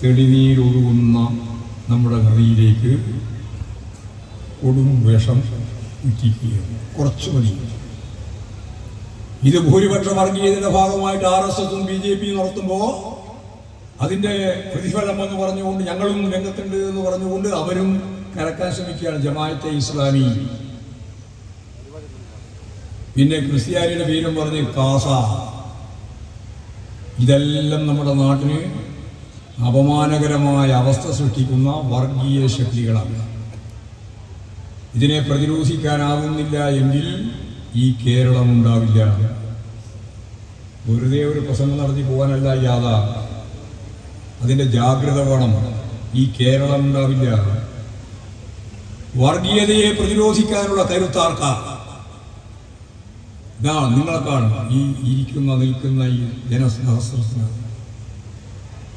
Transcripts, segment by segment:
തെളിനീരൊഴുകുന്ന നമ്മുടെ നദിയിലേക്ക് കൊടും വേഷം ഉറ്റിക്കുകയാണ്. കുറച്ച് മതി. ഇത് ഭൂരിപക്ഷ വർഗീയതയുടെ ഭാഗമായിട്ട് ആർ എസ് എസും ബി ജെ പിയും നടത്തുമ്പോൾ അതിന്റെ പ്രതിഫലം എന്ന് പറഞ്ഞുകൊണ്ട് ഞങ്ങളും രംഗത്തുണ്ട് എന്ന് പറഞ്ഞുകൊണ്ട് അവരും കലക്കാൻ ശ്രമിക്കുകയാണ് ജമാഅത്തെ ഇസ്ലാമി. പിന്നെ ക്രിസ്ത്യാനിയുടെ പേരും പറഞ്ഞ് കാസ. ഇതെല്ലാം നമ്മുടെ നാട്ടിന് അപമാനകരമായ അവസ്ഥ സൃഷ്ടിക്കുന്ന വർഗീയ ശക്തികളാണ്. ഇതിനെ പ്രതിരോധിക്കാനാവുന്നില്ല എങ്കിൽ ഈ കേരളം ഉണ്ടാവില്ല. വെറുതെ ഒരു പ്രസംഗം നടത്തി പോകാനല്ല യാത. അതിന്റെ ജാഗ്രത വേണം. ഈ കേരളം ഉണ്ടാവില്ല. വർഗീയതയെ പ്രതിരോധിക്കാനുള്ള കരുത്താർക്കാ? ഇതാണ് നിങ്ങളെക്കാണ് ഈ ഇരിക്കുന്ന നിൽക്കുന്ന ഈ ജനസഹസ്രത്തിന്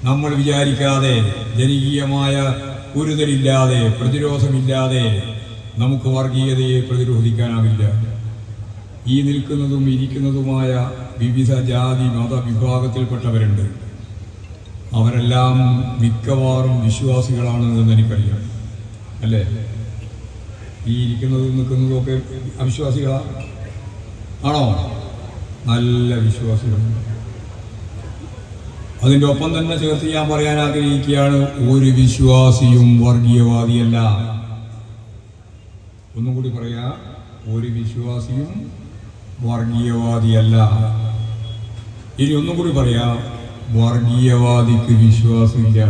നമ്മൾ വിചാരിക്കാതെ ജനകീയമായ ഒരുതലില്ലാതെ പ്രതിരോധമില്ലാതെ നമുക്ക് വർഗീയതയെ പ്രതിരോധിക്കാനാവില്ല. ഈ നിൽക്കുന്നതും ഇരിക്കുന്നതുമായ വിവിധ ജാതി മത വിഭാഗത്തിൽപ്പെട്ടവരുണ്ട്. അവരെല്ലാം മിക്കവാറും വിശ്വാസികളാണെന്ന് എനിക്കറിയാം. അല്ലേ? ഈ ഇരിക്കുന്നതും നിൽക്കുന്നതും ഒക്കെ അവിശ്വാസികളാണോ നല്ല വിശ്വാസികളുണ്ട്. അതിന്റെ ഒപ്പം തന്നെ ചേർത്ത് ഞാൻ പറയാൻ ആഗ്രഹിക്കുകയാണ് ഒരു വിശ്വാസിയും വർഗീയവാദിയല്ല. ഒന്നും കൂടി പറയാ ഒരു വിശ്വാസിയും വർഗീയവാദിയല്ല. ഇനി ഒന്നും കൂടി പറയാ വർഗീയവാദിക്ക് വിശ്വാസമില്ല.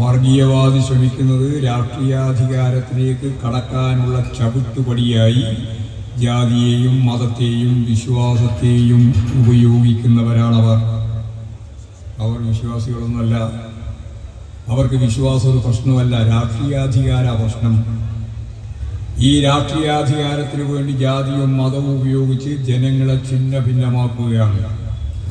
വർഗീയവാദി ശ്രമിക്കുന്നത് രാഷ്ട്രീയാധികാരത്തിലേക്ക് കടക്കാനുള്ള ചവിട്ടുപടിയായി ജാതിയെയും മതത്തെയും വിശ്വാസത്തെയും ഉപയോഗിക്കുന്നവരാണവർ. അവർ വിശ്വാസികളൊന്നുമല്ല. അവർക്ക് വിശ്വാസം ഒരു പ്രശ്നമല്ല. രാഷ്ട്രീയാധികാര പ്രശ്നം ഈ രാഷ്ട്രീയാധികാരത്തിന് വേണ്ടി ജാതിയും മതവും ഉപയോഗിച്ച് ജനങ്ങളെ ഛിന്ന ഭിന്നമാക്കുകയാണ്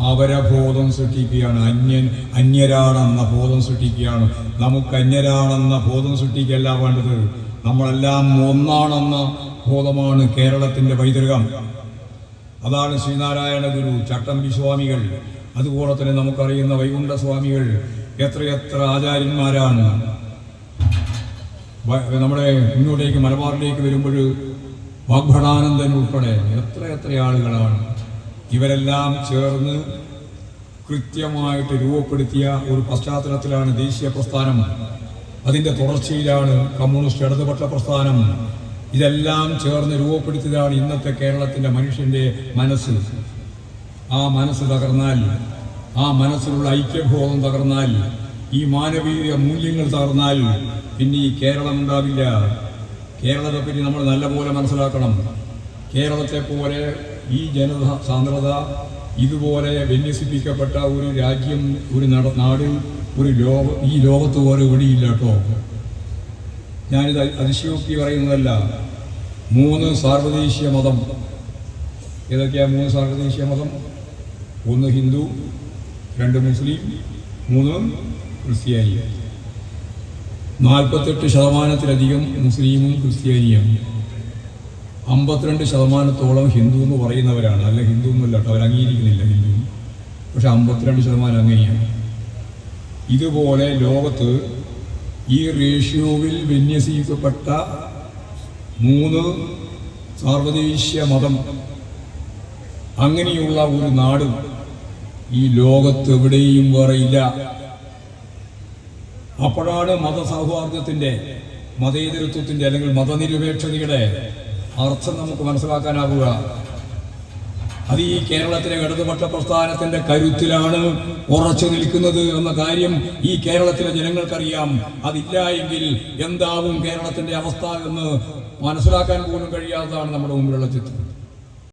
അവരബോധം സൃഷ്ടിക്കുകയാണ്. അന്യൻ അന്യരാണെന്ന ബോധം സൃഷ്ടിക്കുകയാണ്. നമുക്ക് അന്യരാണെന്ന ബോധം സൃഷ്ടിക്കുകയല്ല വേണ്ടത്. നമ്മളെല്ലാം ഒന്നാണെന്ന ബോധമാണ് കേരളത്തിന്റെ പൈതൃകം. അതാണ് ശ്രീനാരായണ ഗുരു ചട്ടമ്പി സ്വാമികൾ. അതുപോലെ തന്നെ നമുക്കറിയുന്ന വൈകുണ്ഠ സ്വാമികൾ. എത്രയെത്ര ആചാര്യന്മാരാണ്. നമ്മുടെ ഇങ്ങോട്ടേക്ക് മലബാറിലേക്ക് വരുമ്പോൾ വാഗ്ഭടാനന്ദൻ ഉൾപ്പെടെ എത്ര എത്ര ആളുകളാണ്. ഇവരെല്ലാം ചേർന്ന് കൃത്യമായിട്ട് രൂപപ്പെടുത്തിയ ഒരു പശ്ചാത്തലത്തിലാണ് ദേശീയ പ്രസ്ഥാനം. അതിന്റെ തുടർച്ചയിലാണ് കമ്മ്യൂണിസ്റ്റ് ഇടതുപക്ഷ പ്രസ്ഥാനം. ഇതെല്ലാം ചേർന്ന് രൂപപ്പെടുത്തിയതാണ് ഇന്നത്തെ കേരളത്തിന്റെ മനുഷ്യന്റെ മനസ്സ്. ആ മനസ്സ് തകർന്നാൽ ആ മനസ്സിലുള്ള ഐക്യബോധം തകർന്നാൽ ഈ മാനവീയ മൂല്യങ്ങൾ തകർന്നാൽ പിന്നെ ഈ കേരളം ഉണ്ടാവില്ല. കേരളത്തെ പറ്റി നമ്മൾ നല്ലപോലെ മനസ്സിലാക്കണം. കേരളത്തെ പോലെ ഈ ജനത സാന്ദ്രത ഇതുപോലെ വിന്യസിപ്പിക്കപ്പെട്ട ഒരു രാജ്യം ഒരു നട- ഒരു ലോക ഈ ലോകത്ത് പോലെ എവിടെയില്ല കേട്ടോ. ഞാനിത് അതിശയോക്തി പറയുന്നതല്ല. മൂന്ന് സാർവദേശീയ മതം. ഏതൊക്കെയാണ് മൂന്ന് സാർവദേശീയ മതം? ഒന്ന് ഹിന്ദു രണ്ട് മുസ്ലിം മൂന്ന് ക്രിസ്ത്യാനി നാൽപ്പത്തെട്ട് ശതമാനത്തിലധികം മുസ്ലിമും ക്രിസ്ത്യാനിയും അമ്പത്തിരണ്ട് ശതമാനത്തോളം ഹിന്ദു എന്ന് പറയുന്നവരാണ്. അല്ല ഹിന്ദു എന്നല്ല അവർ അംഗീകരിക്കുന്നില്ല ഹിന്ദു. പക്ഷെ അമ്പത്തിരണ്ട് ശതമാനം അങ്ങനെയാണ്. ഇതുപോലെ ലോകത്ത് ഈ റേഷ്യോവിൽ വിന്യസിക്കപ്പെട്ട മൂന്ന് സാർവദേശീയ മതം അങ്ങനെയുള്ള ഒരു നാടും ഈ ലോകത്ത് എവിടെയും വേറെയില്ല അപ്പോഴാണ് മതസൗഹാർദ്ദത്തിന്റെ മതേതരത്വത്തിന്റെ അല്ലെങ്കിൽ മതനിരപേക്ഷതയുടെ അർത്ഥം നമുക്ക് മനസ്സിലാക്കാനാവുക. അത് ഈ കേരളത്തിലെ ഇടതുപക്ഷ പ്രസ്ഥാനത്തിന്റെ കരുത്തിലാണ് ഉറച്ചു നിൽക്കുന്നത് എന്ന കാര്യം ഈ കേരളത്തിലെ ജനങ്ങൾക്കറിയാം. അതില്ല എങ്കിൽ എന്താവും കേരളത്തിന്റെ അവസ്ഥ എന്ന് മനസ്സിലാക്കാൻ പോലും കഴിയാത്തതാണ് നമ്മുടെ മുമ്പിലുള്ള ചിത്രം.